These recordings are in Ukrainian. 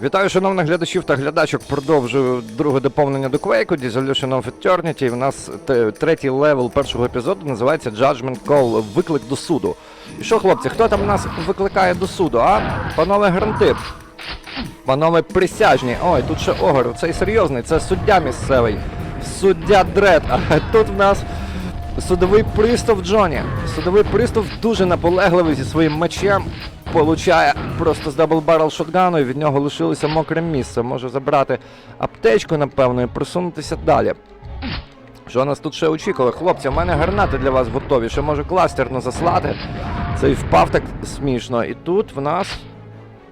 Вітаю, шановних глядачів та глядачок. Продовжую друге доповнення до Quake, Dissolution of Eternity. У нас третій левел першого епізоду називається Judgment Call, виклик до суду. І що, хлопці, хто там нас викликає до суду, а? Панове гранти. Панове присяжні. Ой, тут ще огор, цей серйозний, це суддя місцевий. Суддя Дред. А тут в нас судовий пристав Джоні. Судовий пристав дуже наполегливий зі своїм мечем. Получає просто з даблбарел шотгану, і від нього лишилося мокре місце. Може забрати аптечку, напевно, і просунутися далі. Що нас тут ще очікувало? Хлопці, у мене гранати для вас готові. Ще може кластерно заслати. Цей впав так смішно. І тут в нас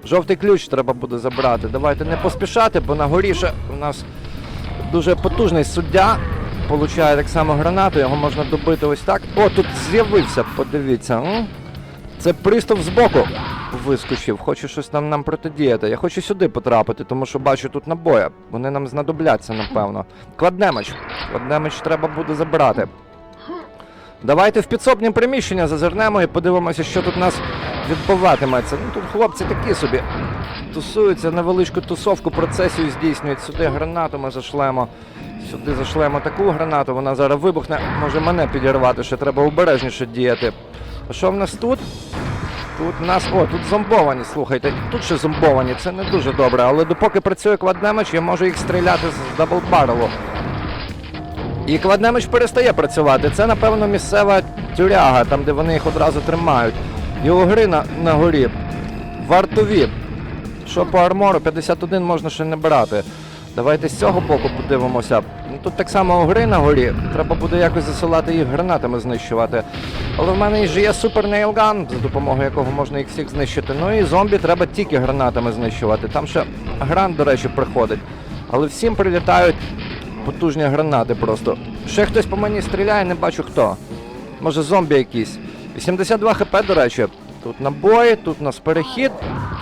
жовтий ключ треба буде забрати. Давайте не поспішати, бо на горі ще у нас дуже потужний суддя. Получає так само гранату, його можна добити ось так. О, тут з'явився, подивіться. м? Це пристав збоку вискочив. Хоче щось там нам протидіяти. Я хочу сюди потрапити, тому що бачу тут набої. Вони нам знадобляться, напевно. Кладнемеч. Кладнемеч треба буде забрати. Давайте в підсобні приміщення зазирнемо і подивимося, що тут у нас відбуватиметься. Ну тут хлопці такі собі тусуються, невеличку тусовку, процесію здійснюють. Сюди гранату ми зашлемо. Сюди зашлемо таку гранату, вона зараз вибухне, може мене підірвати, ще треба обережніше діяти. А що в нас тут? Тут нас. О, тут зомбовані, слухайте. Тут ще зомбовані, це не дуже добре, але допоки працює кваднемеч, я можу їх стріляти з даблбарелу. І кваднемеч перестає працювати. Це, напевно, місцева тюряга, там, де вони їх одразу тримають. І огри на, на горі. Вартові. Що по армору? 51 можна ще не брати. Давайте з цього боку подивимося. Ну, Тут так само огри на горі. Треба буде якось засилати їх гранатами знищувати. Але в мене ж є супер нейлган, за допомогою якого можна їх всіх знищити. Ну і зомбі треба тільки гранатами знищувати. Там ще грант, до речі, приходить. Але всім прилітають потужні гранати просто. Ще хтось по мені стріляє, не бачу хто. Може зомбі якісь. 82 хп, до речі. Тут набої, тут у нас перехід,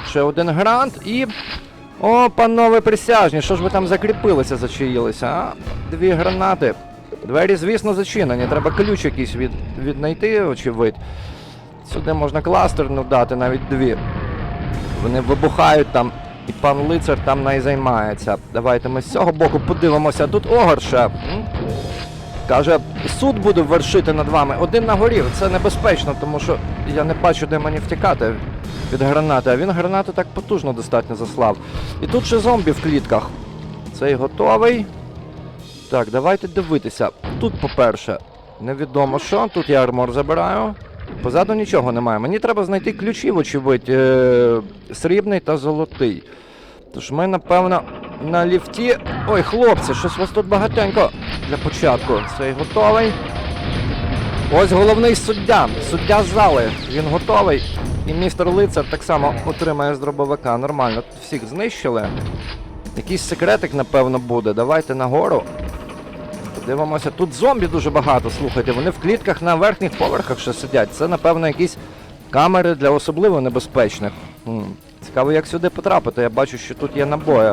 ще один грант і. О, панове присяжні, що ж ви там закріпилися, зачаїлися, а? Дві гранати. Двері, звісно, зачинені. Треба ключ якийсь від, віднайти, очевидь. Сюди можна кластерну дати, навіть дві. Вони вибухають там, і пан лицар там не займається. Давайте ми з цього боку подивимося. Тут огор ще. м? Каже, суд буде вершити над вами. Один на горі. Це небезпечно, тому що я не бачу, де мені втікати від гранати. А він гранату так потужно достатньо заслав. І тут ще зомбі в клітках. Цей готовий. Так, давайте дивитися. Тут, по-перше, невідомо що. Тут я армор забираю. Позаду нічого немає. Мені треба знайти ключі, вочевидь, е- срібний та золотий. Тож ми, напевно, на ліфті. Ой, хлопці, щось у вас тут багатенько для початку. Цей готовий. Ось головний суддя. Суддя зали. Він готовий. І містер лицар так само отримає з дробовика. Нормально. Тут всіх знищили. Якийсь секретик, напевно, буде. Давайте нагору. Подивимося. Тут зомбі дуже багато, слухайте. Вони в клітках на верхніх поверхах ще сидять. Це, напевно, якісь камери для особливо небезпечних. М, Цікаво, як сюди потрапити. Я бачу, що тут є набої.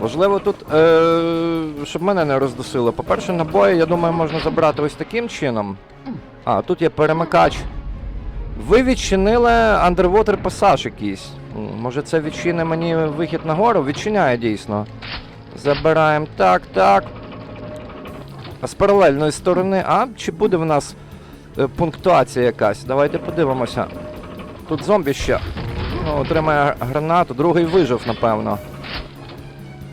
Важливо тут, е- щоб мене не роздусило. По-перше, набої, я думаю, можна забрати ось таким чином. А, тут є перемикач. Ви відчинили Underwater Passage якийсь. Може це відчине мені вихід нагору? Відчиняє дійсно. Забираємо так, так. А з паралельної сторони, а? Чи буде в нас е, пунктуація якась? Давайте подивимося. Тут зомбі ще. Ну, отримає гранату, другий вижив, напевно.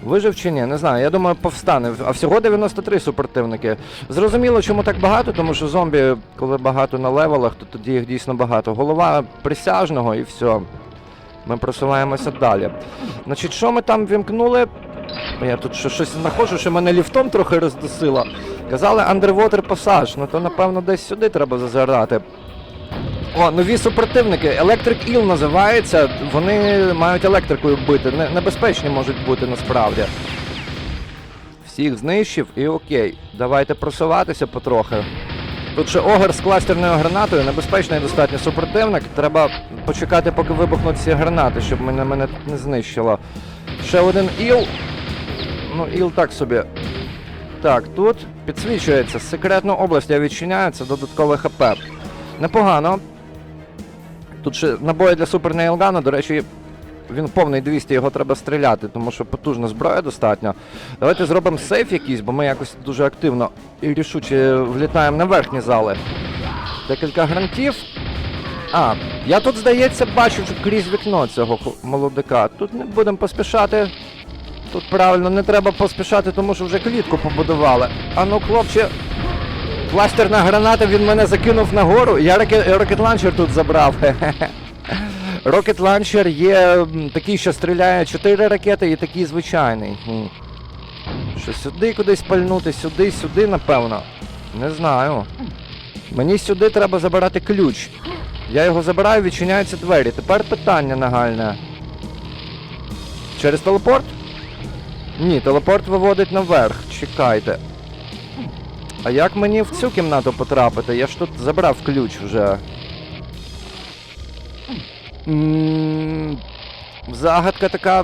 Вижив чи ні? Не знаю. Я думаю, повстане. А всього 93 супротивники. Зрозуміло, чому так багато, тому що зомбі, коли багато на левелах, то тоді їх дійсно багато. Голова присяжного і все. Ми просуваємося далі. Значить, що ми там вімкнули? Я тут що, щось знаходжу, що мене ліфтом трохи роздусило. Казали Underwater Passage, ну то напевно десь сюди треба зазирати. О, нові супротивники. Electric Eel називається. Вони мають електрикою бити. Не- небезпечні можуть бути насправді. Всіх знищив і окей. Давайте просуватися потрохи. Тут ще огр з кластерною гранатою, небезпечний достатньо супротивник. Треба почекати, поки вибухнуть ці гранати, щоб мене, мене не знищило. Ще один іл. Ну, іл так собі. Так, тут підсвічується. Секретну область я відчиняю, це додаткове ХП. Непогано. Тут ще набої для Супер Нейлгану, до речі, він повний 200, його треба стріляти, тому що потужна зброя достатньо. Давайте зробимо сейф якийсь, бо ми якось дуже активно і рішуче влітаємо на верхні зали. Декілька грантів. А, я тут, здається, бачу крізь вікно цього молодика. Тут не будемо поспішати. Тут правильно не треба поспішати, тому що вже клітку побудували. А ну, хлопче, пластерна граната, він мене закинув нагору. Я ракет ланчер тут забрав. Рокет ланчер є такий, що стріляє 4 ракети, і такий звичайний. Що сюди кудись пальнути, сюди, сюди, напевно. Не знаю. Мені сюди треба забирати ключ. Я його забираю, відчиняються двері. Тепер питання нагальне. Через телепорт? Ні, телепорт виводить наверх. Чекайте. А як мені в цю кімнату потрапити? Я ж тут забрав ключ вже. Загадка така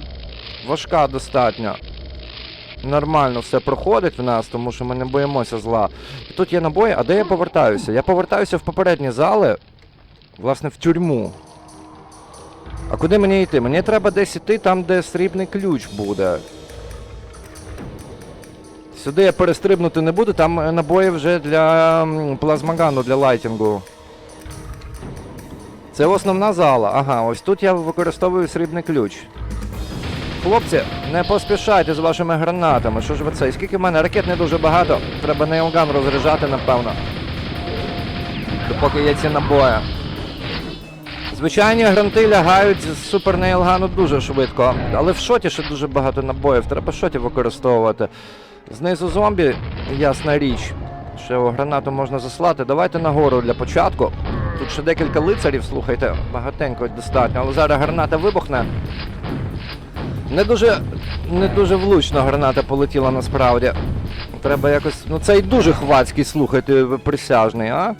важка достатньо. Нормально все проходить в нас, тому що ми не боїмося зла. Тут є набої, а де я повертаюся? Я повертаюся в попередні зали, власне, в тюрму. А куди мені йти? Мені треба десь іти там, де срібний ключ буде. Сюди я перестрибнути не буду, там е, набої вже для плазмагану, для лайтінгу. Це основна зала. Ага, ось тут я використовую срібний ключ. Хлопці, не поспішайте з вашими гранатами. Що ж ви це? І скільки в мене ракет не дуже багато. Треба нейлган розряджати, напевно. Допоки є ці набої. Звичайні гранти лягають з супер нейлгану дуже швидко. Але в шоті ще дуже багато набоїв. Треба шоті використовувати. Знизу зомбі, ясна річ. Ще гранату можна заслати. Давайте нагору для початку. Тут ще декілька лицарів, слухайте, багатенько достатньо, але зараз граната вибухне. Не дуже, не дуже влучно граната полетіла насправді. Треба якось. Ну цей дуже хвацький, слухайте, присяжний, а?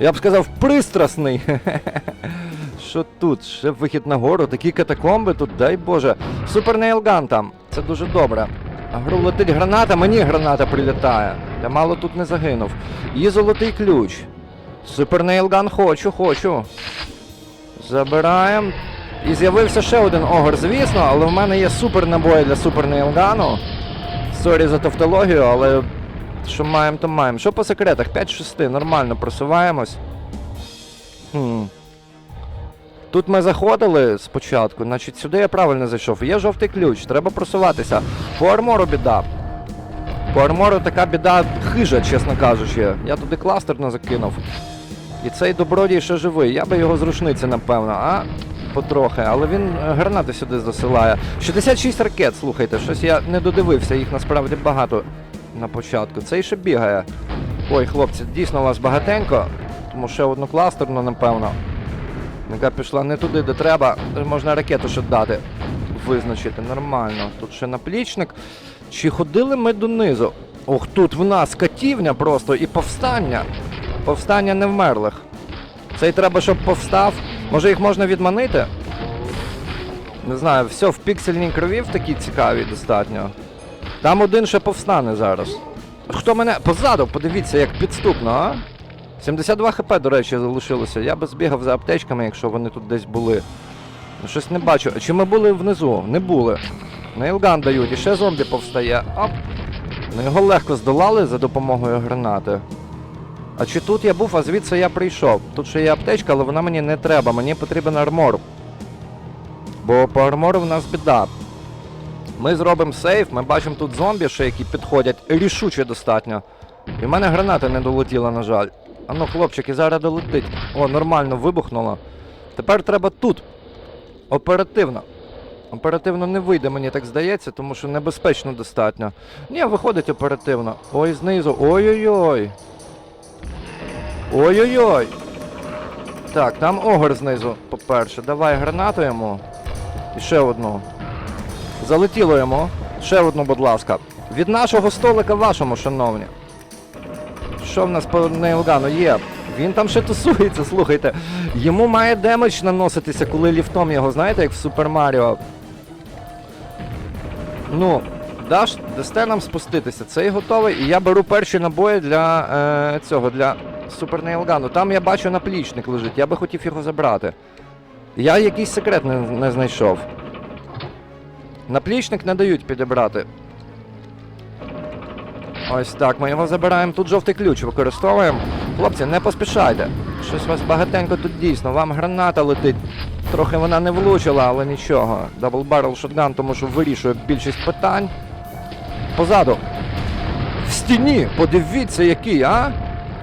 Я б сказав, пристрасний. Що тут? Ще вихід на гору, такі катакомби тут, дай Боже. Супер нейлган там. Це дуже добре. Гру летить граната, мені граната прилітає. Я мало тут не загинув. І золотий ключ. Супер нейлган хочу, хочу. Забираємо. І з'явився ще один огр, звісно, але в мене є супер набої для супер нейлгану. Сорі за тавтологію, але що маємо, то маємо. Що по секретах? 5-6, нормально просуваємось. Хм. Тут ми заходили спочатку, значить сюди я правильно зайшов. Є жовтий ключ, треба просуватися. По армору біда. По армору така біда хижа, чесно кажучи. Я туди кластерно закинув. І цей добродій ще живий. Я би його з рушниці, напевно, а? Потрохи, але він е, гранати сюди засилає. 66 ракет, слухайте, щось я не додивився, їх насправді багато на початку. Цей ще бігає. Ой, хлопці, дійсно у вас багатенько, тому ще одну кластерну, напевно. Яка пішла не туди, де треба. Можна ракету ще дати. Визначити нормально. Тут ще наплічник. Чи ходили ми донизу? Ох, тут в нас катівня просто і повстання. Повстання невмерлих. Цей треба, щоб повстав. Може їх можна відманити? Не знаю, все в піксельній крові в такій цікавій достатньо. Там один ще повстане зараз. Хто мене. Позаду, подивіться, як підступно, а? 72 хп, до речі, залишилося. Я би збігав за аптечками, якщо вони тут десь були. Ну, Щось не бачу. Чи ми були внизу? Не були. Нейлган дають, і ще зомбі повстає. Оп. Ну його легко здолали за допомогою гранати. А чи тут я був, а звідси я прийшов? Тут ще є аптечка, але вона мені не треба, мені потрібен армор. Бо по армору в нас біда. Ми зробимо сейф, ми бачимо тут зомбі, ще які підходять рішуче достатньо. І в мене граната не долетіла, на жаль. А ну, хлопчики, зараз долетить. О, нормально вибухнуло. Тепер треба тут. Оперативно. Оперативно не вийде, мені так здається, тому що небезпечно достатньо. Ні, виходить оперативно. Ой, знизу. Ой-ой-ой. Ой-ой-ой. Так, там огор знизу, по-перше. Давай гранату йому. І ще одну. Залетіло йому. Ще одну, будь ласка. Від нашого столика вашому, шановні. Що в нас по нейлгану є? Він там ще тусується, слухайте. Йому має демедж наноситися, коли ліфтом його, знаєте, як в Супер Маріо. Ну, даш, дасте нам спуститися. Цей готовий. І я беру перші набої для е, цього, для Супер Нейлгану. Там я бачу наплічник лежить, я би хотів його забрати. Я якийсь секрет не, не знайшов. Наплічник не дають підібрати. Ось так, ми його забираємо. Тут жовтий ключ використовуємо. Хлопці, не поспішайте. Щось у вас багатенько тут дійсно. Вам граната летить. Трохи вона не влучила, але нічого. Дабл баррел шотган, тому що вирішує більшість питань. Позаду. В стіні! Подивіться, який, а?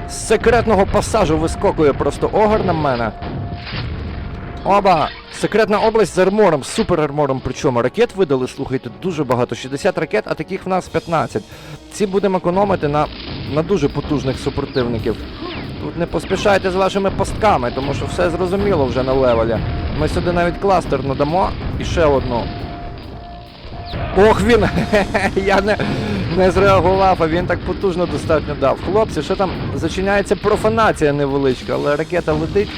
З секретного пасажу вискокує просто огор на мене. Оба! Секретна область з армором, з супер армором. Причому ракет видали, слухайте, дуже багато. 60 ракет, а таких в нас 15. Ці будемо економити на, на дуже потужних супротивників. Тут не поспішайте з вашими постками, тому що все зрозуміло вже на левелі. Ми сюди навіть кластер надамо і ще одну. Ох він! Я не, не зреагував, а він так потужно достатньо дав. Хлопці, що там зачиняється профанація невеличка, але ракета летить.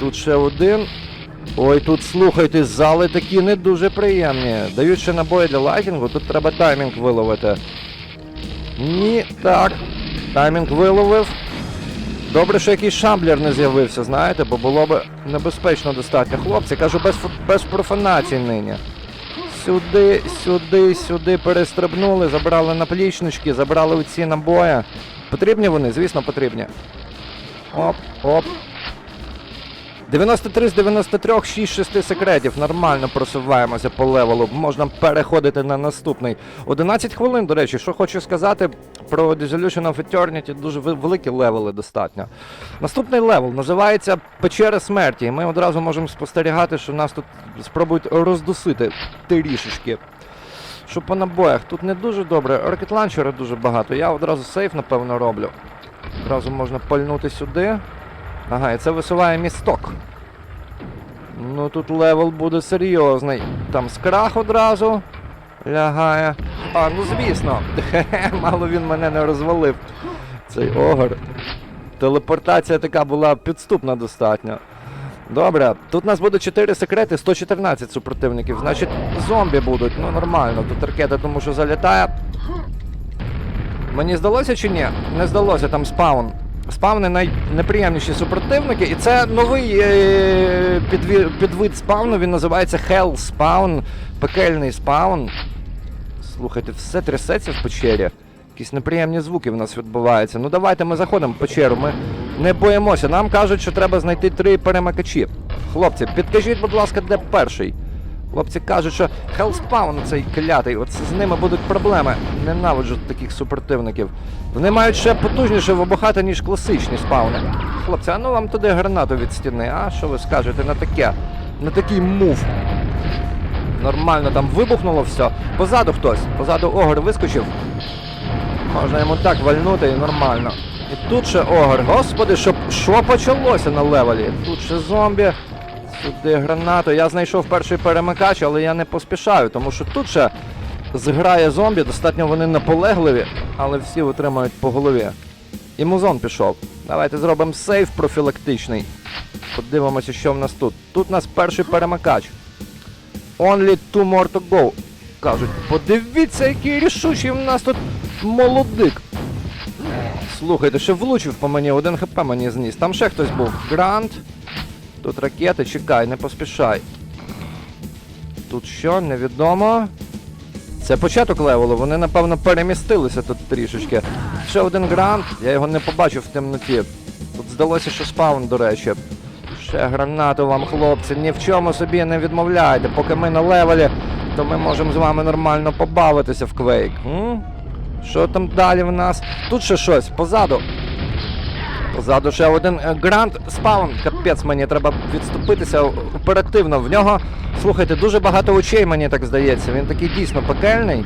Тут ще один. Ой, тут слухайте, зали такі не дуже приємні. Дають ще набої для лайтінгу, тут треба таймінг виловити. Ні, так. Таймінг виловив. Добре, що якийсь шамблер не з'явився, знаєте, бо було б небезпечно достатньо. Хлопці, кажу, без, без профанацій нині. Сюди, сюди, сюди перестрибнули, забрали наплічнички, забрали оці набої. Потрібні вони? Звісно, потрібні. Оп, оп. 93 з 93, 6 6 секретів. Нормально просуваємося по левелу. Можна переходити на наступний. 11 хвилин, до речі, що хочу сказати про Dissolution of Eternity, дуже великі левели достатньо. Наступний левел називається Печера смерті. Ми одразу можемо спостерігати, що нас тут спробують роздусити трішечки. Що по набоях? Тут не дуже добре. ракетланчера дуже багато. Я одразу сейф, напевно, роблю. Одразу можна пальнути сюди. Ага, і це висуває місток. Ну тут левел буде серйозний. Там скрах одразу лягає. А, ну звісно. Мало він мене не розвалив. Цей огор. Телепортація така була підступна достатньо. Добре, тут у нас буде 4 секрети, 114 супротивників. Значить, зомбі будуть. Ну нормально. Тут ракета, тому що залітає. Мені здалося чи ні? Не здалося, там спаун. Спавни найнеприємніші супротивники, і це новий е- підвид спавну, він називається Hell Spawn, пекельний спаун. Слухайте, все трясеться в печері. Якісь неприємні звуки в нас відбуваються. Ну давайте ми заходимо в печеру, ми не боїмося. Нам кажуть, що треба знайти три перемикачі. Хлопці, підкажіть, будь ласка, де перший? Хлопці кажуть, що Hellspawn цей клятий, от з ними будуть проблеми. Ненавиджу таких супротивників. Вони мають ще потужніше вибухати, ніж класичні спауни. Хлопці, а ну вам туди гранату від стіни, а що ви скажете на таке? На такий мув. Нормально там вибухнуло все. Позаду хтось, позаду огор вискочив. Можна йому так вальнути і нормально. І тут ще огор. Господи, що, що почалося на левелі? Тут ще зомбі. Сюди гранату. Я знайшов перший перемикач, але я не поспішаю, тому що тут ще зграє зомбі, достатньо вони наполегливі, але всі отримають по голові. І музон пішов. Давайте зробимо сейф профілактичний. Подивимося, що в нас тут. Тут у нас перший перемикач. Only two more to go. Кажуть, подивіться, який рішучий в нас тут молодик. Слухайте, ще влучив по мені, один хп мені зніс. Там ще хтось був. Грант. Тут ракети, чекай, не поспішай. Тут що, невідомо. Це початок левелу, вони, напевно, перемістилися тут трішечки. Ще один грант, я його не побачив в темноті. Тут здалося, що спаун, до речі. Ще гранату вам, хлопці, ні в чому собі не відмовляйте. Поки ми на левелі, то ми можемо з вами нормально побавитися в. М? Що там далі в нас? Тут ще щось, позаду. Позаду ще один е, грант спаун. Капець, мені треба відступитися оперативно. В нього, слухайте, дуже багато очей, мені так здається. Він такий дійсно пекельний.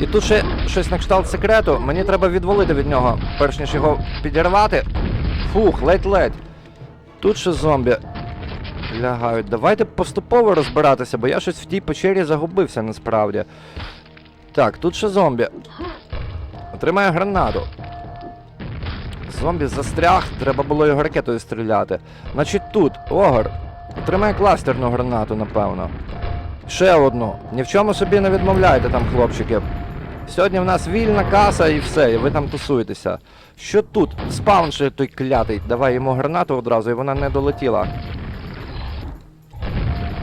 І тут ще щось на кшталт секрету. Мені треба відвалити від нього, перш ніж його підірвати. Фух, ледь-ледь. Тут ще зомбі лягають. Давайте поступово розбиратися, бо я щось в тій печері загубився насправді. Так, тут ще зомбі. Отримає гранату. Зомбі застряг, треба було його ракетою стріляти. Значить тут, огор. Отримає кластерну гранату, напевно. Ще одну. Ні в чому собі не відмовляйте там, хлопчики. Сьогодні в нас вільна каса і все, і ви там тусуєтеся. Що тут? Спаун ще той клятий. Давай йому гранату одразу, і вона не долетіла.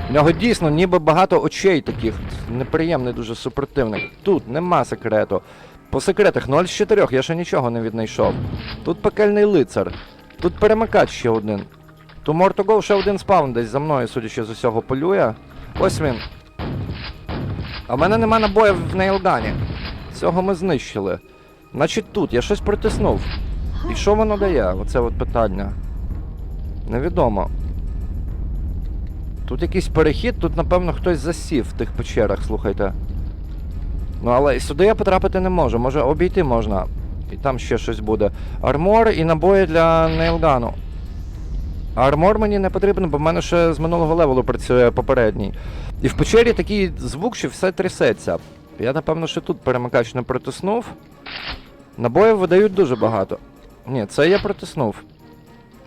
В нього дійсно ніби багато очей таких. Неприємний дуже супротивник. Тут нема секрету. По секретах 0 з 4, я ще нічого не віднайшов. Тут пекельний лицар. Тут перемикач ще один. Ту Мортогол ще один спаун десь за мною, судячи з усього, полює. Ось він. А в мене нема набоїв в нейлгані. Цього ми знищили. Значить тут, я щось протиснув. І що воно дає? Оце от питання. Невідомо. Тут якийсь перехід, тут, напевно, хтось засів в тих печерах, слухайте. Ну, але сюди я потрапити не можу. Може обійти можна. І там ще щось буде. Армор і набої для нейлгану. Армор мені не потрібен, бо в мене ще з минулого левелу працює попередній. І в печері такий звук, що все трясеться. Я, напевно, ще тут перемикач не протиснув. Набоїв видають дуже багато. Ні, це я протиснув.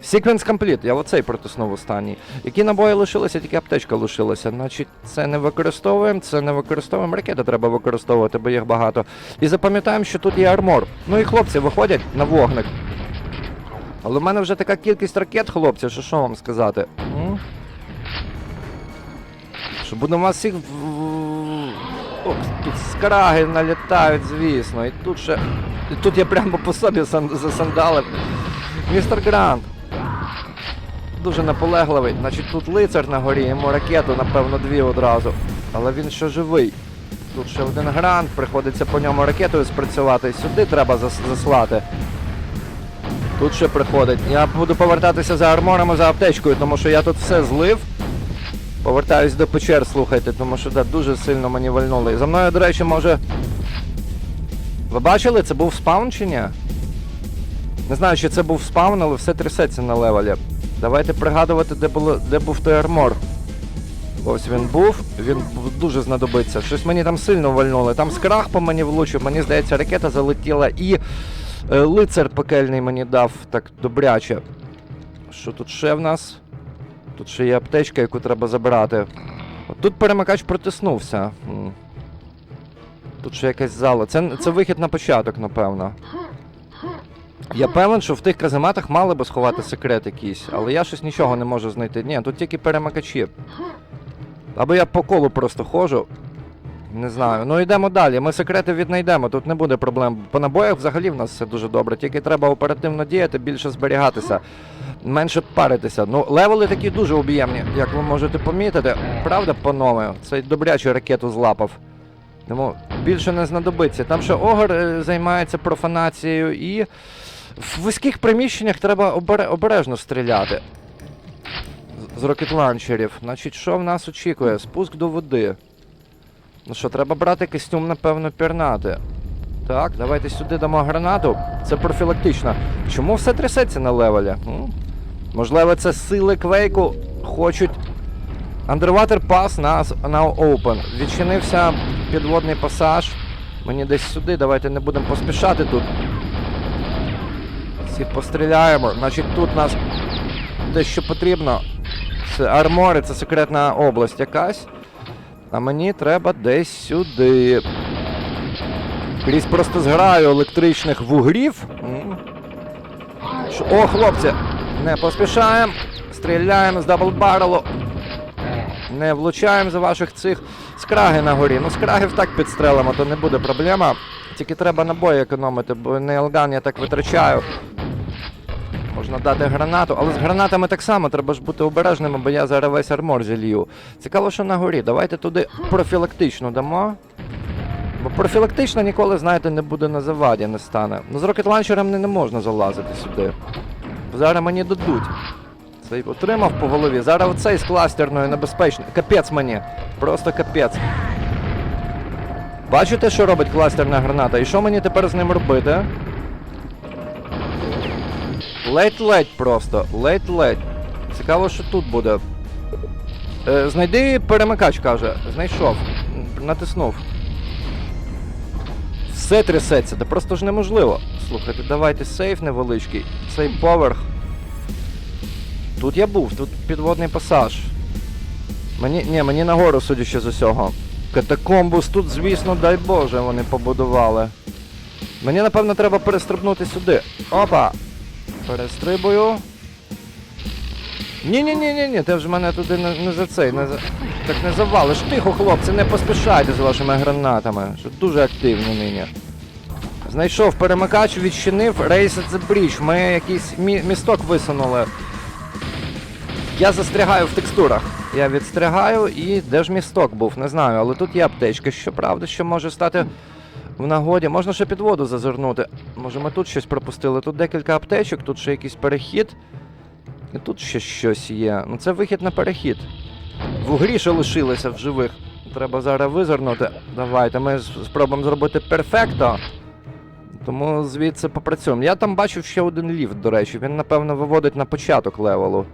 Sequence Complete, я оцей протиснув останній. Які набої лишилися, тільки аптечка лишилася. Значить, це не використовуємо, це не використовуємо. Ракети треба використовувати, бо їх багато. І запам'ятаємо, що тут є армор. Ну і хлопці виходять на вогник. Але в мене вже така кількість ракет, хлопці, що що вам сказати? Що будемо вас всіх. Оп, тут скраги налітають, звісно. І тут ще. І тут я прямо по собі сан... засандалив. Містер Грант. Дуже наполегливий. Значить тут лицар на горі, йому ракету, напевно, дві одразу. Але він ще живий. Тут ще один грант, приходиться по ньому ракетою спрацювати. Сюди треба зас- заслати. Тут ще приходить. Я буду повертатися за армором і за аптечкою, тому що я тут все злив. Повертаюсь до печер, слухайте, тому що да, дуже сильно мені вальнули. І за мною, до речі, може. Ви бачили, це був спаун чи ні? Не знаю, чи це був спаун, але все трясеться на левелі. Давайте пригадувати, де, було, де був той армор. Ось він був, він дуже знадобиться. Щось мені там сильно вальнули. Там скрах по мені влучив, мені здається, ракета залетіла і е, лицар пекельний мені дав так добряче. Що тут ще в нас? Тут ще є аптечка, яку треба забрати. От тут перемикач протиснувся. Тут ще якась зала. Це, це вихід на початок, напевно. Я певен, що в тих казематах мали би сховати секрет якийсь, але я щось нічого не можу знайти. Ні, тут тільки перемикачі. Або я по колу просто ходжу. Не знаю. Ну йдемо далі. Ми секрети віднайдемо, тут не буде проблем. По набоях взагалі в нас все дуже добре. Тільки треба оперативно діяти, більше зберігатися, менше паритися. Ну, левели такі дуже об'ємні, як ви можете помітити. Правда, панове? Цей добрячий ракету злапав. Тому більше не знадобиться. Там ще Огр е, займається профанацією і в вузьких приміщеннях треба обере- обережно стріляти. З- З рокетланчерів. Значить, що в нас очікує? Спуск до води. Ну що, треба брати костюм, напевно, пірнати. Так, давайте сюди дамо гранату. Це профілактично. Чому все трясеться на левелі? М? Можливо, це сили квейку хочуть. Underwater Pass на now open. Відчинився підводний пасаж. Мені десь сюди, давайте не будемо поспішати тут. Всі постріляємо. Значить, тут нас те, що потрібно. Це армори, це секретна область якась. А мені треба десь сюди. Крізь просто зграю електричних вугрів. О, хлопці! Не поспішаємо. Стріляємо з даблбарелу. Не влучаємо за ваших цих скраги на горі. Ну, скрагів так підстрелимо, то не буде проблема. Тільки треба набої економити, бо нейлган я так витрачаю. Можна дати гранату, але з гранатами так само треба ж бути обережними, бо я зараз весь армор зілью. Цікаво, що на горі. Давайте туди профілактично дамо. Бо профілактично ніколи, знаєте, не буде на заваді, не стане. Ну з рокетланчером не, не можна залазити сюди. Бо зараз мені дадуть. Цей отримав по голові. Зараз оцей з кластерною небезпечний. Капець мені. Просто капець. Бачите, що робить кластерна граната? І що мені тепер з ним робити? Ледь-ледь просто. Ледь-ледь. Цікаво, що тут буде. Е, знайди перемикач, каже. Знайшов. Натиснув. Все трясеться, це просто ж неможливо. Слухайте, давайте сейф невеличкий. Цей поверх. Тут я був, тут підводний пасаж. Мені. Ні, мені нагору, судячи з усього. Катакомбус тут, звісно, дай Боже, вони побудували. Мені, напевно, треба перестрибнути сюди. Опа! Перестрибую. Ні-ні-ні-ні, ти вже мене туди не, не за цей, не за. Так не завалиш. Тихо, хлопці, не поспішайте з вашими гранатами. Що дуже активні нині. Знайшов перемикач, відчинив Race at the. Ми якийсь мі- місток висунули. Я застрягаю в текстурах. Я відстрягаю і де ж місток був, не знаю, але тут є аптечка, щоправда, що може стати в нагоді. Можна ще під воду зазирнути. Може ми тут щось пропустили. Тут декілька аптечок, тут ще якийсь перехід. І тут ще щось є. Ну це вихід на перехід. В угрі ще лишилися в живих. Треба зараз визирнути. Давайте ми спробуємо зробити перфекто. Тому звідси попрацюємо. Я там бачив ще один ліфт, до речі. Він, напевно, виводить на початок левелу.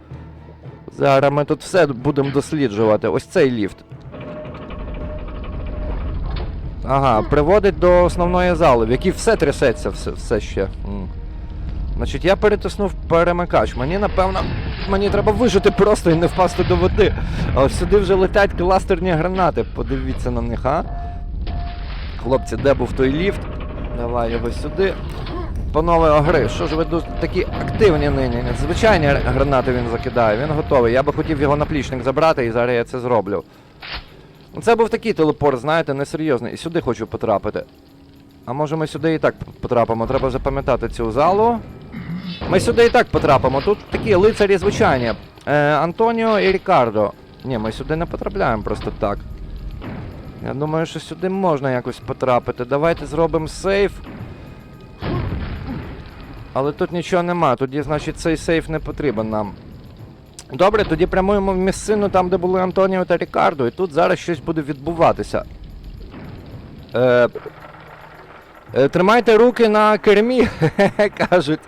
Зараз ми тут все будемо досліджувати. Ось цей ліфт. Ага, приводить до основної зали, в якій все трясеться, все, все ще. М. Значить, я перетиснув перемикач. Мені, напевно, мені треба вижити просто і не впасти до води. А сюди вже летять кластерні гранати. Подивіться на них, а? Хлопці, де був той ліфт? Давай його сюди. Панове огри, що ж ви такі активні нині? Звичайні гранати він закидає, він готовий. Я би хотів його наплічник забрати, і зараз я це зроблю. Ну, Це був такий телепорт, знаєте, несерйозний. І сюди хочу потрапити. А може ми сюди і так потрапимо? Треба запам'ятати цю залу. Ми сюди і так потрапимо. Тут такі лицарі звичайні. Е, Антоніо і Рікардо. Ні, ми сюди не потрапляємо просто так. Я думаю, що сюди можна якось потрапити. Давайте зробимо сейф. Але тут нічого нема, тоді, значить, цей сейф не потрібен нам. Добре, тоді прямуємо в місцину там, де були Антоніо та Рікардо, і тут зараз щось буде відбуватися. Е, е, тримайте руки на кермі, кажуть.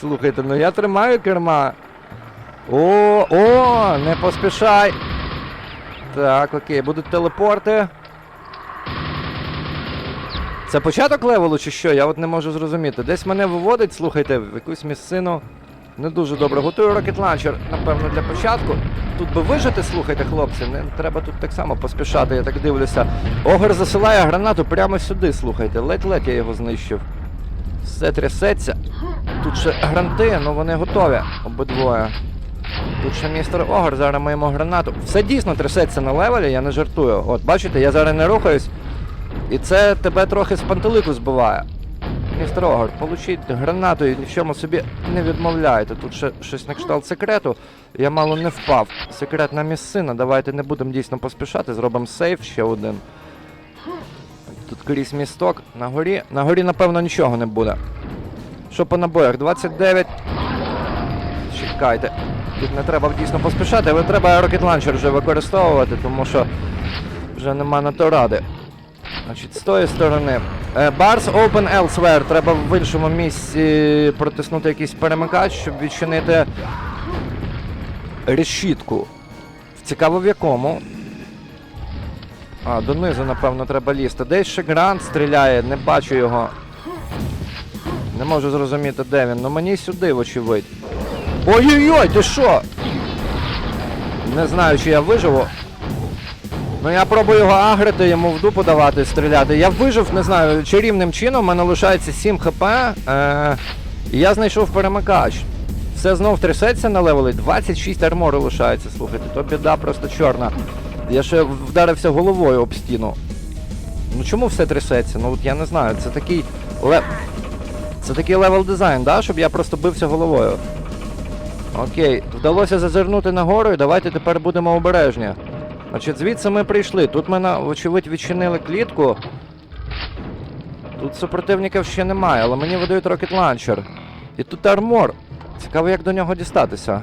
Слухайте, ну я тримаю керма. О, о, не поспішай. Так, окей, будуть телепорти. Це початок левелу чи що? Я от не можу зрозуміти. Десь мене виводить, слухайте, в якусь місцину. Не дуже добре. Готую рокет ланчер, напевно, для початку. Тут би вижити, слухайте, хлопці. Не треба тут так само поспішати, я так дивлюся. Огр засилає гранату прямо сюди, слухайте. Ледь-ледь я його знищив. Все трясеться. Тут ще гранти, ну вони готові. Обидвоє. Тут ще містер Огр, зараз йому гранату. Все дійсно трясеться на левелі, я не жартую. От, бачите, я зараз не рухаюсь. І це тебе трохи з пантелику збиває. Містер получіть гранату і ні в чому собі не відмовляйте. Тут ще щось на кшталт секрету. Я мало не впав. Секретна місцина. Давайте не будемо дійсно поспішати. Зробимо сейф ще один. Тут крізь місток. На горі. На горі, напевно, нічого не буде. Що по набоях? 29. Чекайте. Тут не треба дійсно поспішати, але треба рокет ланчер вже використовувати, тому що вже нема на то ради. Значить, з тої сторони. Е, Bars open elsewhere. Треба в іншому місці протиснути якийсь перемикач, щоб відчинити решітку. Цікаво в якому. А, донизу, напевно, треба лізти. Десь ще Грант стріляє, не бачу його. Не можу зрозуміти, де він. Ну мені сюди, вочевидь. Ой-ой-ой, ти що? Не знаю, чи я виживу. Ну я пробую його агрити, йому в дупу давати, стріляти. Я вижив, не знаю, чарівним чином, в мене лишається 7 хп. Е- і я знайшов перемикач. Все знов трясеться на левелі, 26 армору лишається, слухайте, то біда просто чорна. Я ще вдарився головою об стіну. Ну чому все трясеться? Ну от я не знаю, це такий лев. Це такий левел дизайн, да? щоб я просто бився головою. Окей, вдалося зазирнути нагору, і давайте тепер будемо обережні. Значить, звідси ми прийшли. Тут ми, на- вочевидь, відчинили клітку. Тут супротивників ще немає, але мені видають рокет ланчер. І тут армор. Цікаво, як до нього дістатися.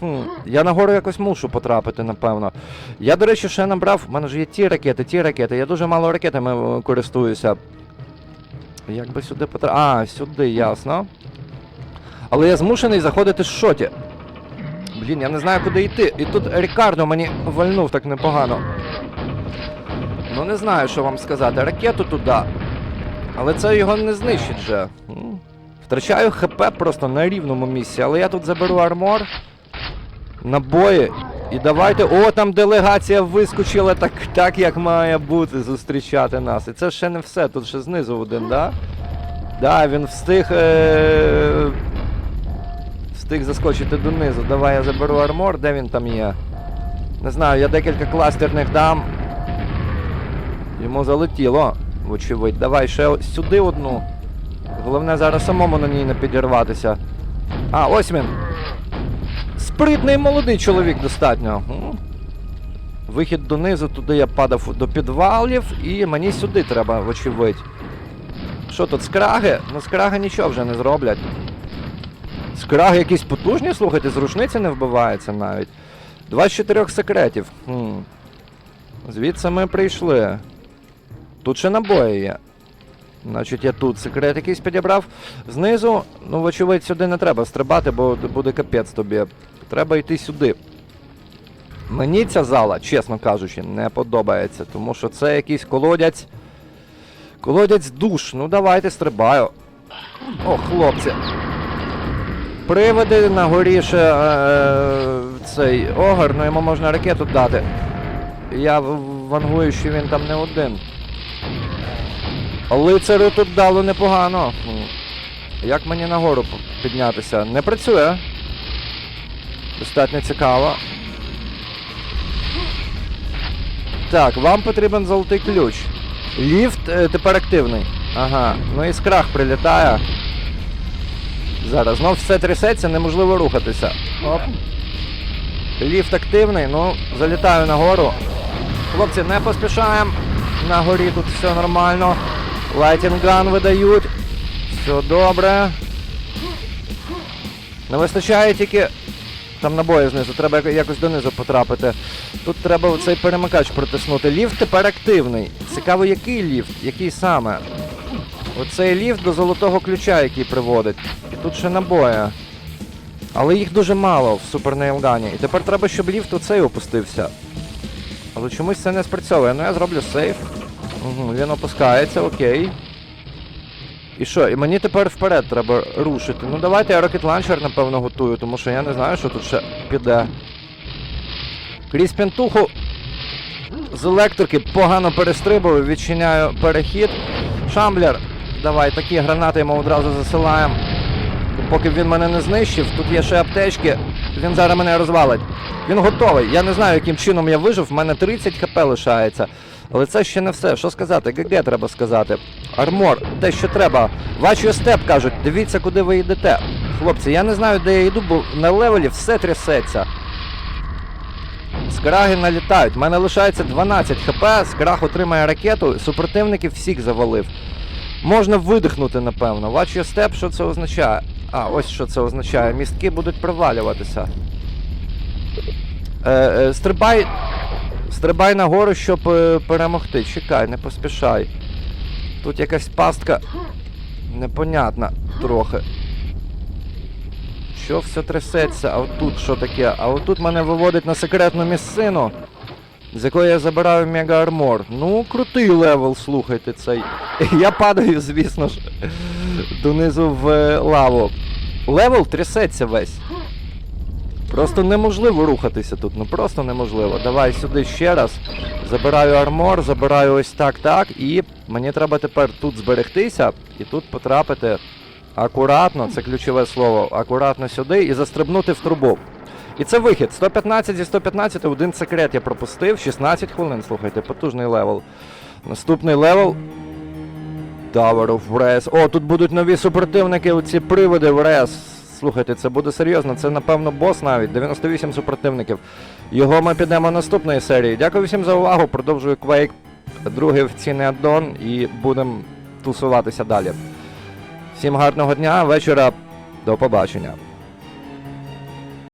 Хм, я нагору якось мушу потрапити, напевно. Я, до речі, ще набрав. У мене ж є ті ракети, ті ракети. Я дуже мало ракетами е, користуюся. Як би сюди потрапити. А, сюди, ясно. Але я змушений заходити з шоті. Блін, я не знаю, куди йти. І тут Рікардо мені вальнув так непогано. Ну не знаю, що вам сказати. Ракету туди. Але це його не знищить же. М. Втрачаю ХП просто на рівному місці, але я тут заберу армор, набої. І давайте. О, там делегація вискочила так, так як має бути, зустрічати нас. І це ще не все, тут ще знизу один, да? Да, він встиг. Е... Встиг заскочити донизу. Давай я заберу армор, де він там є. Не знаю, я декілька кластерних дам. Йому залетіло, вочевидь. Давай ще сюди одну. Головне зараз самому на ній не підірватися. А, ось він. Спритний молодий чоловік достатньо. Вихід донизу, туди я падав до підвалів, і мені сюди треба, вочевидь. Що тут, скраги? Ну скраги нічого вже не зроблять. Скраги якісь потужні, слухайте, з рушниці не вбивається навіть. Два з чотирьох секретів. Хм. Звідси ми прийшли. Тут ще набої є. Значить, я тут секрет якийсь підібрав. Знизу, ну, вочевидь, сюди не треба стрибати, бо буде капець тобі. Треба йти сюди. Мені ця зала, чесно кажучи, не подобається, тому що це якийсь колодязь. Колодязь душ. Ну давайте стрибаю. О, хлопці. Приведи на горі ще е, цей огар, ну йому можна ракету дати. Я вангую, що він там не один. Лицарю тут дало непогано. Як мені нагору піднятися? Не працює. Достатньо цікаво. Так, вам потрібен золотий ключ. Ліфт е, тепер активний. Ага. Ну і скрах прилітає. Зараз знов все трясеться, неможливо рухатися. Оп. Ліфт активний, ну, залітаю нагору. Хлопці, не поспішаємо. На горі тут все нормально. Лайтінган видають. Все добре. Не вистачає тільки. Там набої знизу, треба якось донизу потрапити. Тут треба цей перемикач протиснути. Ліфт тепер активний. Цікаво, який ліфт, який саме. Оцей ліфт до золотого ключа, який приводить. І тут ще набої. Але їх дуже мало в Супер Нейлгані. І тепер треба, щоб ліфт оцей опустився. Але чомусь це не спрацьовує. Ну я зроблю сейф. Угу, він опускається, окей. І що? І мені тепер вперед треба рушити. Ну давайте я Rocket Launcher, напевно, готую, тому що я не знаю, що тут ще піде. Крізь пінтуху з електрики погано перестрибую, відчиняю перехід. Шамблер, давай такі гранати йому одразу засилаємо. Поки він мене не знищив, тут є ще аптечки, він зараз мене розвалить. Він готовий. Я не знаю, яким чином я вижив, в мене 30 хп лишається. Але це ще не все. Що сказати? ГГ треба сказати. Армор, те, що треба. Your step, кажуть, дивіться, куди ви йдете. Хлопці, я не знаю, де я йду, бо на левелі все трясеться. Скраги налітають. У мене лишається 12 хп, скраг отримає ракету, супротивників всіх завалив. Можна видихнути, напевно. Watch your step, що це означає? А, ось що це означає. Містки будуть провалюватися. Е, е, стрибай. Стрибай нагору, щоб е, перемогти. Чекай, не поспішай. Тут якась пастка непонятна трохи. Що все трясеться? А отут що таке? А отут мене виводить на секретну місцину, з якої я забираю мега армор. Ну, крутий левел, слухайте цей. Я падаю, звісно ж, донизу в е, лаву. Левел трясеться весь. Просто неможливо рухатися тут, ну просто неможливо. Давай сюди ще раз. Забираю армор, забираю ось так, так. І мені треба тепер тут зберегтися і тут потрапити акуратно, це ключове слово, акуратно сюди і застрибнути в трубу. І це вихід. 115 зі 115, один секрет я пропустив. 16 хвилин, слухайте, потужний левел. Наступний левел. Tower of Wrath. О, тут будуть нові супротивники, оці приводи в Wrath. Слухайте, це буде серйозно, це напевно бос навіть. 98 супротивників. Його ми підемо наступної серії. Дякую всім за увагу. Продовжую Quake. Другий офіційний аддон і будемо тусуватися далі. Всім гарного дня, вечора. До побачення.